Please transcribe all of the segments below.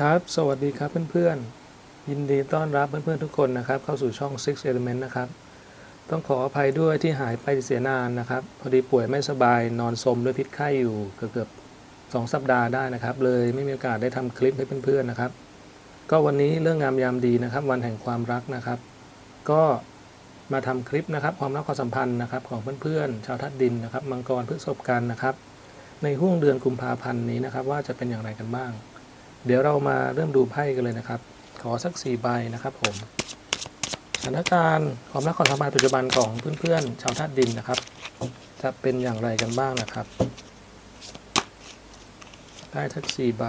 ครับ สวัสดีครับเพื่อนๆ ยินดีต้อนรับเพื่อนๆทุกคนนะครับ เข้าสู่ช่อง Six Element นะครับ ต้องขออภัยด้วยที่หายไปเสียนานนะครับ พอดีป่วยไม่สบายนอนสมด้วยพิษไข้อยู่เกือบๆสองสัปดาห์ได้นะครับ เลยไม่มีโอกาสได้ทำคลิปให้เพื่อนๆนะครับ ก็วันนี้เรื่องงามยามดีนะครับ วันแห่งความรักนะครับ ก็มาทำคลิปนะครับ ความรักความสัมพันธ์นะครับของเพื่อนๆชาวทัดดินนะครับ มังกรพฤษภกันนะครับ ในห่วงเดือนกุมภาพันธ์นี้นะครับ ว่าจะเป็นอย่างไรกันบ้าง เดี๋ยวเรามาเริ่มดูไพ่กันเลยนะครับ ขอสักสี่ใบนะครับผมสถานการณ์ความรักความสัมพันธ์ปัจจุบันของเพื่อนๆชาวธาตุดินนะครับ จะเป็นอย่างไรกันบ้างนะครับ ได้ทักสี่ใบ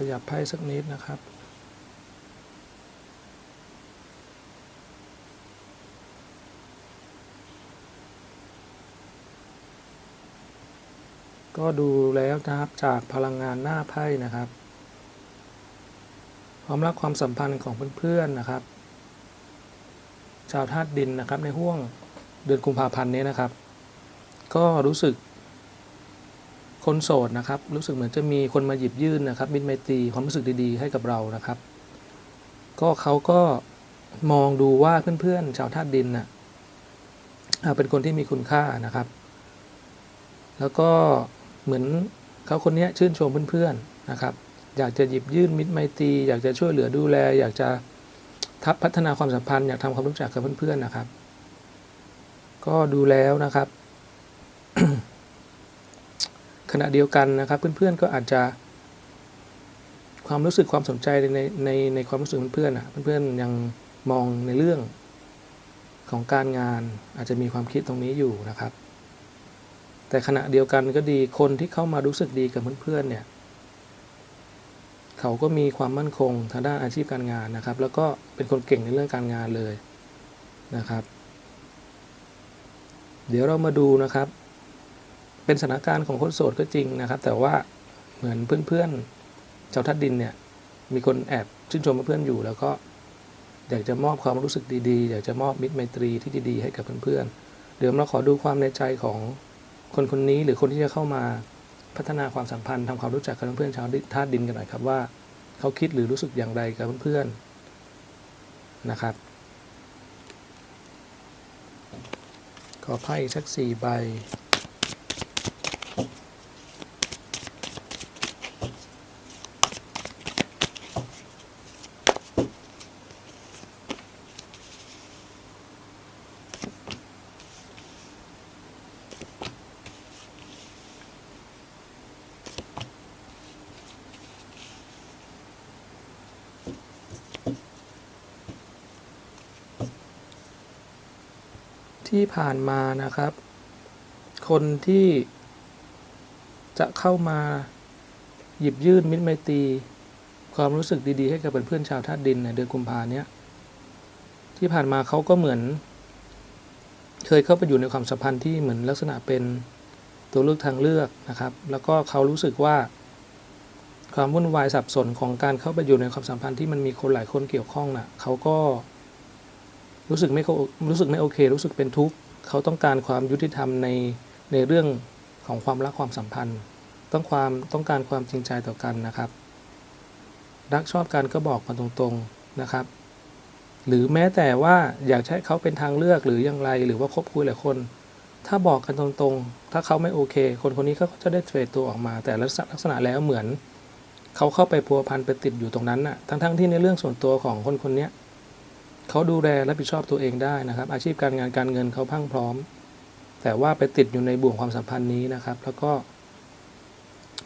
ขยับไพ่สักนิดนะครับ ก็ดูแล้วนะครับจากพลังงานหน้าไพ่นะครับ ความรักความสัมพันธ์ของเพื่อนๆนะครับ ชาวธาตุดินนะครับในห่วงเดือนกุมภาพันธ์นี้นะครับ ก็รู้สึก คนโสดนะครับรู้สึกเหมือนจะมีคนมาหยิบยื่นนะครับมิตรไมตรีความรู้สึกดีๆ ให้กับเรานะครับ ก็เขาก็มองดูว่าเพื่อนๆชาวธาตุดินน่ะอ่าเป็นคนที่มีคุณค่านะครับ แล้วก็เหมือนเขาคนนี้ชื่นชมเพื่อนๆนะครับ อยากจะหยิบยื่นมิตรไมตรีอยากจะช่วยเหลือดูแล อยากจะทับพัฒนาความสัมพันธ์อยากทำความรู้จักกับเพื่อนๆนะครับ ก็ดูแล้วนะครับ ณะเดียวกันนะครับเพื่อนๆก็อาจจะ ความรู้สึกความสนใจในในในความรู้สึกเพื่อนๆอะเพื่อนๆยังมองในเรื่องของการงานอาจจะมีความคิดตรงนี้อยู่นะครับ แต่ขณะเดียวกันก็ดีคนที่เข้ามารู้สึกดีกับเพื่อนๆเนี่ยเขาก็มีความมั่นคงทางด้านอาชีพการงานนะครับ แล้วก็เป็นคนเก่งในเรื่องการงานเลยนะครับ เดี๋ยวเรามาดูนะครับ เป็นสถานการณ์ของคนโสดก็จริงนะครับ แต่ว่าเหมือนเพื่อนๆชาวทัดดินเนี่ย มีคนแอบชื่นชมเพื่อนอยู่ แล้วก็อยากจะมอบความรู้สึกดีๆ อยากจะมอบมิตรไมตรีที่ดีๆ ให้กับเพื่อนๆ เดี๋ยวเราขอดูความในใจของคนคนนี้หรือคนที่จะเข้ามาพัฒนาความสัมพันธ์ทำความรู้จักกับเพื่อนๆชาวธาตุดินกันหน่อยครับว่าเขาคิดหรือรู้สึกอย่างไรกับเพื่อนๆนะครับ ขอไพ่สักสี่ใบ ที่ผ่านมานะครับ คนที่จะเข้ามาหยิบยื่นมิตรไมตรีความรู้สึกดีๆ ให้กับเพื่อนๆชาวธาตุดินในเดือนกุมภาเนี้ยที่ผ่านมาเขาก็เหมือน เคยเข้าไปอยู่ในความสัมพันธ์ที่เหมือนลักษณะเป็นตัวเลือกทางเลือกนะครับ แล้วก็เขารู้สึกว่า ความวุ่นวายสับสนของการเข้าไปอยู่ในความสัมพันธ์ที่มันมีคนหลายคนเกี่ยวข้องน่ะเขาก็ รู้สึกไม่เขารู้สึกไม่โอเค รู้สึกเป็นทุกข์เขาต้องการความยุติธรรมในในเรื่องของความรักความสัมพันธ์ ต้องความต้องการความจริงใจต่อกันนะครับ รักชอบกันก็บอกกันตรงๆนะครับ หรือแม้แต่ว่าอยากใช้เขาเป็นทางเลือกหรืออย่างไรหรือว่าคบคุยหลายคน ถ้าบอกกันตรงๆ ถ้าเขาไม่โอเค คนคนนี้เขาจะได้เทรดตัวออกมา แต่ลักษณะแล้วเหมือน เขาเข้าไปพัวพันไปติดอยู่ตรงนั้นน่ะทั้งๆที่ในเรื่องส่วนตัวของคนคนนี้ย เขาดูแลรับผิดชอบตัวเองได้นะครับ อาชีพการงานการเงินเขาพังพร้อม แต่ว่าไปติดอยู่ในบ่วงความสัมพันธ์นี้นะครับ แล้วก็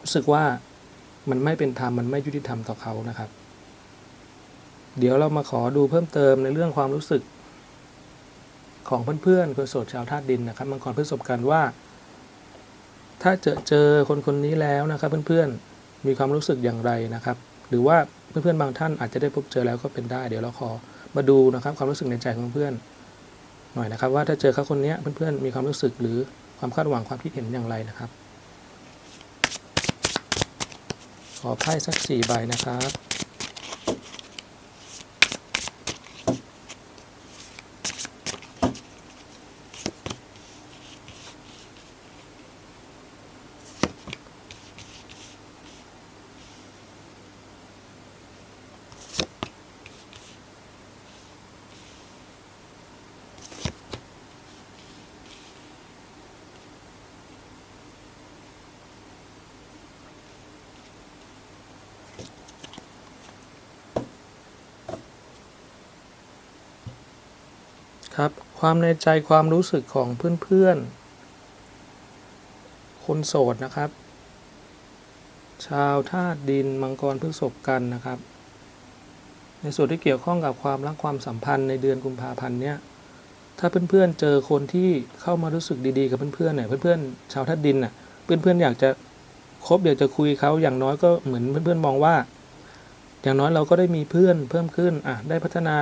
รู้สึกว่ามันไม่เป็นธรรมมันไม่ยุติธรรมต่อเขานะครับ เดี๋ยวเรามาขอดูเพิ่มเติมในเรื่องความรู้สึก ของเพื่อนๆคนโสดชาวธาตุดินนะครับมังกรพฤษภกันว่า ถ้าเจอเจอคนคนนี้แล้วนะครับ เพื่อนๆมีความรู้สึกอย่างไรนะครับ หรือว่าเพื่อนๆบางท่านอาจจะได้พบเจอแล้วก็เป็นได้ เดี๋ยวเราขอ มาดูนะครับความรู้สึกในใจของเพื่อนหน่อยนะครับ ว่าถ้าเจอเขาคนนี้เพื่อนๆมีความรู้สึกหรือความคาดหวังความคิดเห็นอย่างไรนะครับ ขอไพ่สักสี่ใบนะครับ ครับ ความในใจความรู้สึกของเพื่อนๆ คนโสดนะครับ ชาวธาตุดินมังกรพฤษภกันนะครับ ในส่วนที่เกี่ยวข้องกับความรักความสัมพันธ์ในเดือนกุมภาพันธ์เนี้ยถ้าเพื่อนๆเจอคนที่เข้ามารู้สึกดีๆกับเพื่อนๆเนี่ยเพื่อนๆชาวธาตุดินน่ะเพื่อนๆอยากจะคบอยากจะคุยเขาอย่างน้อยก็เหมือนเพื่อนๆมองว่า อย่างน้อยเราก็ได้มีเพื่อนเพิ่มขึ้นอะได้พัฒนา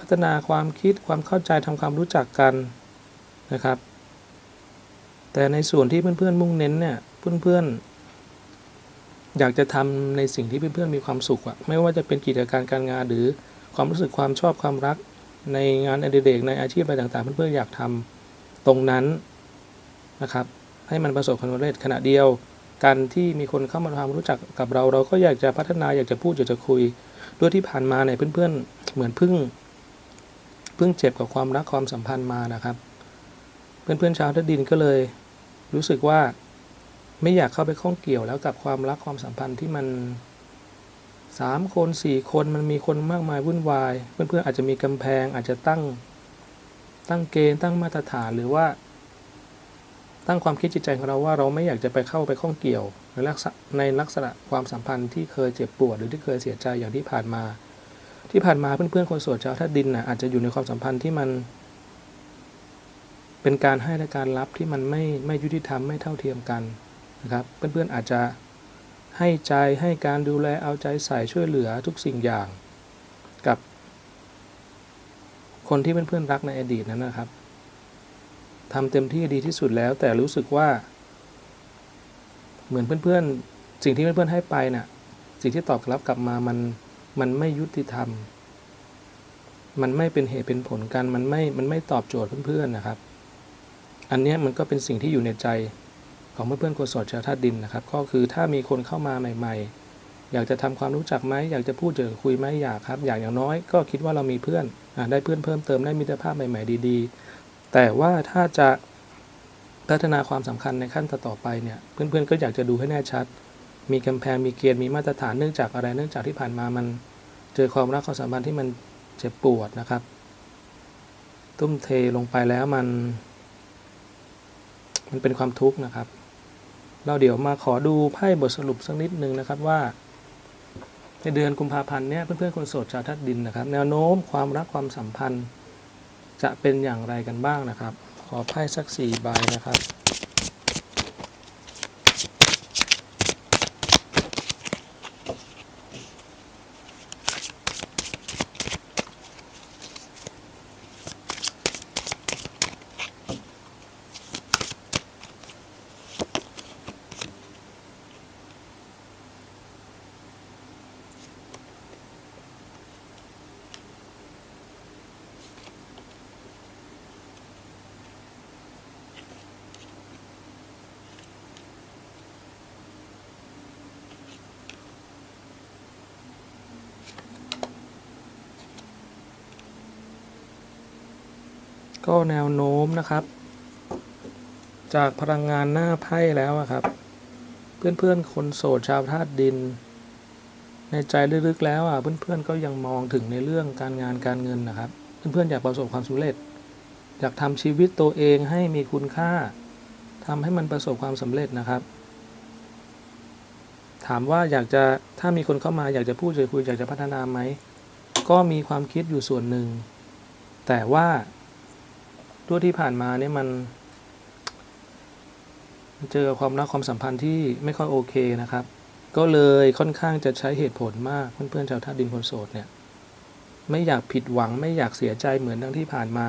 พัฒนาความคิดความเข้าใจทำความรู้จักกันนะครับ แต่ในส่วนที่เพื่อนๆมุ่งเน้นเนี่ยเพื่อนๆ อยากจะทำในสิ่งที่เพื่อนๆมีความสุขอะไม่ว่าจะเป็นกิจการการงานหรือความรู้สึกความชอบความรักในงานอดิเรกในอาชีพอะไรต่างๆ เพื่อนๆอยากทำตรงนั้นนะครับ ให้มันประสบความสำเร็จขณะเดียวกันที่มีคนเข้ามาทำความรู้จักกับเรา เราก็อยากจะพัฒนาอยากจะพูดอยากจะคุยด้วยที่ผ่านมาเนี่ยเพื่อนๆ เหมือนพิ่ง พิ่งเจ็บกับความรักความสัมพันธ์มานะครับ เพื่อนๆชาวธาตุดินก็เลย รู้สึกว่าไม่อยากเข้าไปข้องเกี่ยวแล้วกับความรักความสัมพันธ์ที่มันสามคนสี่คนมันมีคนมากมายวุ่นวาย เพื่อนๆอาจจะมีกำแพงอาจจะตั้งตั้งเกณฑ์ตั้งมาตรฐานหรือว่า ตั้งความคิดจิตใจของเราว่าเราไม่อยากจะไปเข้าไปข้องเกี่ยวในลักษณะในลักษณะความสัมพันธ์ที่เคยเจ็บปวดหรือที่เคยเสียใจอย่างที่ผ่านมา ที่ผ่านมาเพื่อนๆคนโสดชาวธาตุดินนะอาจจะอยู่ในความสัมพันธ์ที่มัน เป็นการให้และการรับที่มันไม่ไม่ยุติธรรมไม่เท่าเทียมกันนะครับ เพื่อนๆอาจจะให้ใจให้การดูแลเอาใจใส่ช่วยเหลือทุกสิ่งอย่าง กับ คนที่เพื่อนๆรักในอดีตนั้นนะครับทำเต็มที่ดีที่สุดแล้ว แต่รู้สึกว่า เหมือนเพื่อนๆ สิ่งที่เพื่อนๆให้ไปน่ะสิ่งที่ตอบรับกลับมามัน มันไม่ยุติธรรม มันไม่เป็นเหตุเป็นผลกัน มันไม่ มันไม่ตอบโจทย์เพื่อนๆนะครับ อันนี้มันก็เป็นสิ่งที่อยู่ในใจของเพื่อนๆคนโสดชาวธาตุดินนะครับ ก็คือถ้ามีคนเข้ามาใหม่ ๆ อยากจะทำความรู้จักไหมอยากจะพูดเจอคุยไหมอยากครับ อยากอย่างน้อยก็คิดว่าเรามีเพื่อนอได้เพื่อนเพิ่มเติมได้มิตรภาพใหม่ๆดีๆ แต่ว่าถ้าจะพัฒนาความสำคัญในขั้นต่อๆไปเนี่ย เพื่อนๆก็อยากจะดูให้แน่ชัด มีกำแพงมีเกณฑ์มีมาตรฐานเนื่องจากอะไรเนื่องจากที่ผ่านมามันเจอความรักความสัมพันธ์ที่มันเจ็บปวดนะครับ ตุ้มเทลงไปแล้วมัน มันเป็นความทุกข์นะครับ เราเดี๋ยวมาขอดูไพ่บทสรุปสักนิดนึงนะครับว่า ในเดือนกุมภาพันธ์เนี่ยเพื่อนๆคนโสดชาวทัดดินนะครับ แนวโน้มความรักความสัมพันธ์จะเป็นอย่างไรกันบ้างนะครับ ขอไพ่สักสี่ใบนะครับ ก็แนวโน้มนะครับ จากพลังงานหน้าไพ่แล้วครับ เพื่อนๆคนโสดชาวธาตุดิน ในใจลึกๆแล้วอะเพื่อนๆก็ยังมองถึงในเรื่องการงานการเงินนะครับ เพื่อนๆอยากประสบความสำเร็จ อยากทำชีวิตตัวเองให้มีคุณค่าทำให้มันประสบความสำเร็จนะครับ ถามว่าอยากจะถ้ามีคนเข้ามาอยากจะพูดจะคุยอยากจะพัฒนาไหมก็มีความคิดอยู่ส่วนหนึ่ง แต่ว่า ด้วยที่ผ่านมาเนี่ยมัน เจอความรักความสัมพันธ์ที่ไม่ค่อยโอเคนะครับ ก็เลยค่อนข้างจะใช้เหตุผลมากเพื่อนๆชาวท่าดินคนโสดเนี่ย ไม่อยากผิดหวังไม่อยากเสียใจเหมือนดังที่ผ่านมา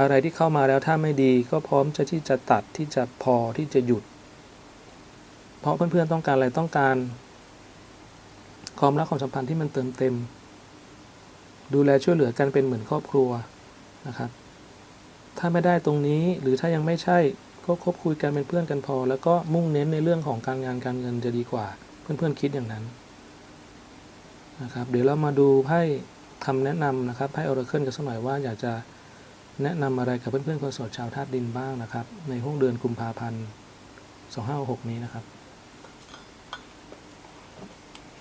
อะไรที่เข้ามาแล้วถ้าไม่ดี ก็พร้อมจะที่จะตัดที่จะพอที่จะหยุด เพราะเพื่อนๆต้องการอะไรต้องการความรักความสัมพันธ์ที่มันเติมเต็ม ดูแลช่วยเหลือกันเป็นเหมือนครอบครัวนะครับ ถ้าไม่ได้ตรงนี้หรือถ้ายังไม่ใช่ก็คบคุยกันเป็นเพื่อนกันพอ แล้วก็มุ่งเน้นในเรื่องของการงานการเงินจะดีกว่า เพื่อนๆคิดอย่างนั้นนะครับเดี๋ยวเรามาดูไพ่คำแนะนำนะครับไพ่ออร์เคิลกันสักหน่อยว่าอยากจะแนะนำอะไรกับเพื่อนๆคนสดชาวธาตุดินบ้างนะครับ ในห้วงเดือนกุมภาพันธ์2566นี้นะครับ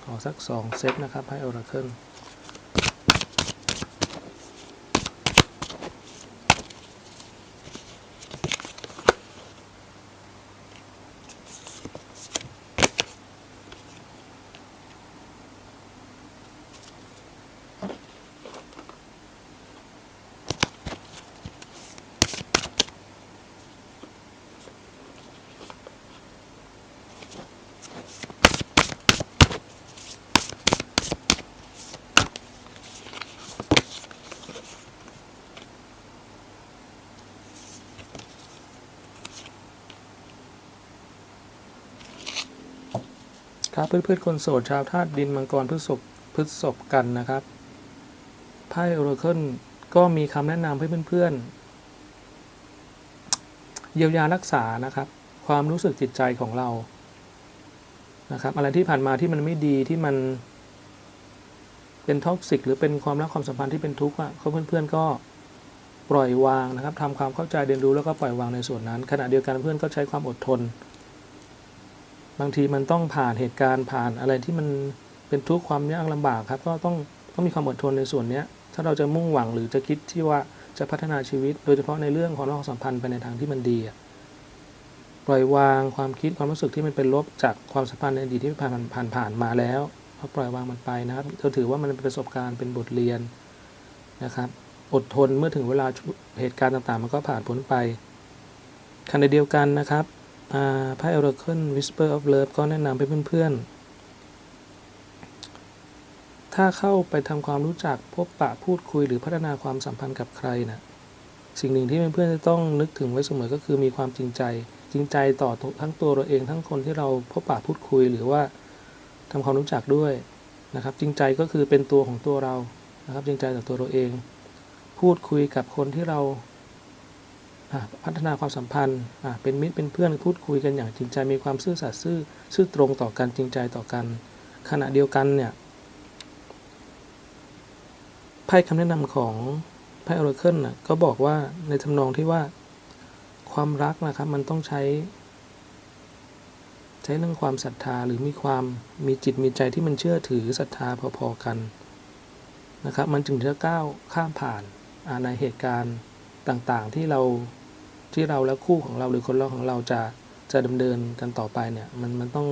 ขอสัก 2 เซตนะครับไพ่ออร์เคิล ครับเพื่อนๆคนโสดชาวธาตุดินมังกรพฤษภพฤษภกันนะครับไพ่ออร์เคิลก็มีคำแนะนำให้เพื่อนๆเยียวยารักษานะครับ ความรู้สึกจิตใจของเรานะครับ อะไรที่ผ่านมาที่มันไม่ดีที่มันเป็นท็อกซิกหรือเป็นความรักความสัมพันธ์ที่เป็นทุกข์อะเขาเพื่อนๆก็ปล่อยวางนะครับทำความเข้าใจเรียนรู้แล้วก็ปล่อยวางในส่วนนั้น ขณะเดียวกันเพื่อนก็ใช้ความอดทน บางทีมันต้องผ่านเหตุการณ์ผ่านอะไรที่มันเป็นทุกข์ความยากลำบากครับ ก็ต้องต้องมีความอดทนในส่วนนี้ถ้าเราจะมุ่งหวังหรือจะคิดที่ว่าจะพัฒนาชีวิต โดยเฉพาะในเรื่องของความสัมพันธ์ไปในทางที่มันดีปล่อยวางความคิดความรู้สึกที่มันเป็นลบจากความสัมพันธ์ในอดีตที่ผ่านผ่านผ่านมาแล้วก็ปล่อยวางมันไปนะครับเราถือว่ามันเป็นประสบการณ์เป็นบทเรียนนะครับ อดทนเมื่อถึงเวลาเหตุการณ์ต่างๆ มันก็ผ่านพ้นไปขณะเดียวกันนะครับ ไพ่ Oracle Whisper of Love ก็แนะนำให้เพื่อนๆ ถ้าเข้าไปทำความรู้จักพบปะพูดคุยหรือพัฒนาความสัมพันธ์กับใครนะสิ่งหนึ่งที่เพื่อนๆจะต้องนึกถึงไว้เสมอก็คือมีความจริงใจ จริงใจต่อทั้งตัวเราเองทั้งคนที่เราพบปะพูดคุยหรือว่าทำความรู้จักด้วยนะครับ จริงใจก็คือเป็นตัวของตัวเรานะครับ จริงใจต่อตัวเราเอง พูดคุยกับคนที่เรา พัฒนาความสัมพันธ์เป็นมิตรเป็นเพื่อนพูดคุยกันอย่างจริงใจมีความซื่อสัตย์ซื่อซื่อตรงต่อกันจริงใจต่อกัน ขณะเดียวกันเนี่ยไพ่คำแนะนำของไพ่ออร์เคิลน่ะก็บอกว่าในทำนองที่ว่าความรักนะครับมันต้องใช้ ใช้เรื่องความศรัทธาหรือมีความมีจิตมีใจที่มันเชื่อถือศรัทธาพอๆกันนะครับ มันจึงจะก้าวข้ามผ่านในเหตุการณ์ต่างๆที่เรา ที่เราและคู่ของเราหรือคนเราของเราจะจะดำเนินกันต่อไปเนี่ยมันมันต้อง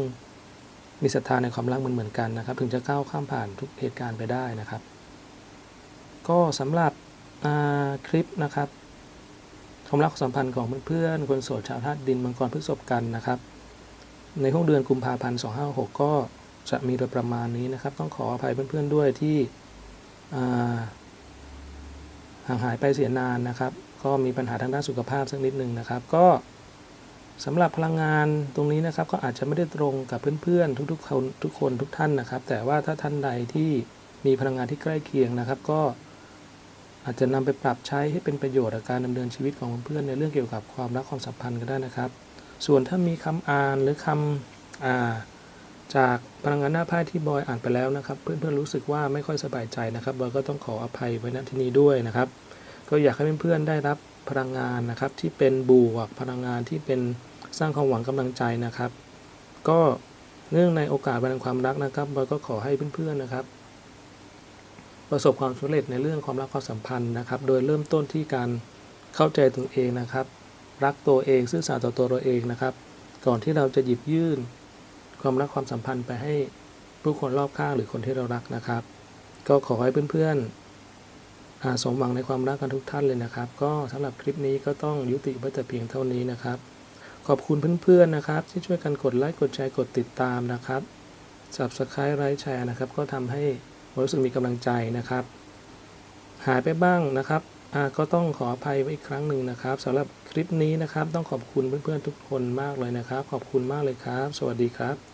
มีศรัทธาในความรักมันเหมือนกันนะครับ ถึงจะก้าวข้ามผ่านทุกเหตุการณ์ไปได้นะครับ ก็สำหรับคลิปนะครับความรักความสัมพันธ์ของเพื่อนๆคนโสดชาวธาตุดินมังกรพฤษภกันนะครับ ในห้องเดือนกุมภาพันธ์256ก็จะมีโดยประมาณนี้นะครับ ต้องขออภัยเพื่อนๆด้วยที่ห่างหายไปเสียนานนะครับ ก็มีปัญหาทางด้านสุขภาพสักนิดหนึ่งนะครับ ก็สำหรับพลังงานตรงนี้นะครับ ก็อาจจะไม่ได้ตรงกับเพื่อนๆ ทุกๆคนทุกคนทุกท่านนะครับ แต่ว่าถ้าท่านใดที่มีพลังงานที่ใกล้เคียงนะครับ ก็อาจจะนำไปปรับใช้ให้เป็นประโยชน์กับการดำเนินชีวิตของเพื่อนในเรื่องเกี่ยวกับความรักความสัมพันธ์ก็ได้นะครับ ส่วนถ้ามีคำอ่านหรือคำอ่าจากพลังงานหน้าไพ่ที่บอยอ่านไปแล้วนะครับ เพื่อนๆรู้สึกว่าไม่ค่อยสบายใจนะครับบอยก็ต้องขออภัยไว้ณที่นี้ด้วยนะครับ ก็อยากให้เพื่อนๆได้รับพลังงานนะครับ ที่เป็นบวกพลังงานที่เป็นสร้างความหวังกำลังใจนะครับ ก็เนื่องในโอกาสวันแห่งความรักนะครับบอยก็ขอให้เพื่อนๆนะครับ ประสบความสำเร็จในเรื่องความรักความสัมพันธ์นะครับ โดยเริ่มต้นที่การเข้าใจตัวเองนะครับ รักตัวเองซื่อสัตย์ต่อตัวเราเองนะครับ ก่อนที่เราจะหยิบยื่น ความรักความสัมพันธ์ไปให้ผู้คนรอบข้างหรือคนที่เรารักนะครับ ก็ขอให้เพื่อนๆ สมหวังในความรักกันทุกท่านเลยนะครับ ก็สำหรับคลิปนี้ก็ต้องยุติไว้แต่เพียงเท่านี้นะครับ ขอบคุณเพื่อนๆนะครับ ที่ช่วยกันกดไลค์กดแชร์กดติดตามนะครับ subscribe ไลค์แชร์นะครับ ก็ทำให้รู้สึกมีกำลังใจนะครับ หายไปบ้างนะครับก็ต้องขออภัยไว้อีกครั้งหนึ่งนะครับสำหรับคลิปนี้นะครับ ต้องขอบคุณเพื่อนๆทุกคนมากเลยนะครับ ขอบคุณมากเลยครับ สวัสดีครับ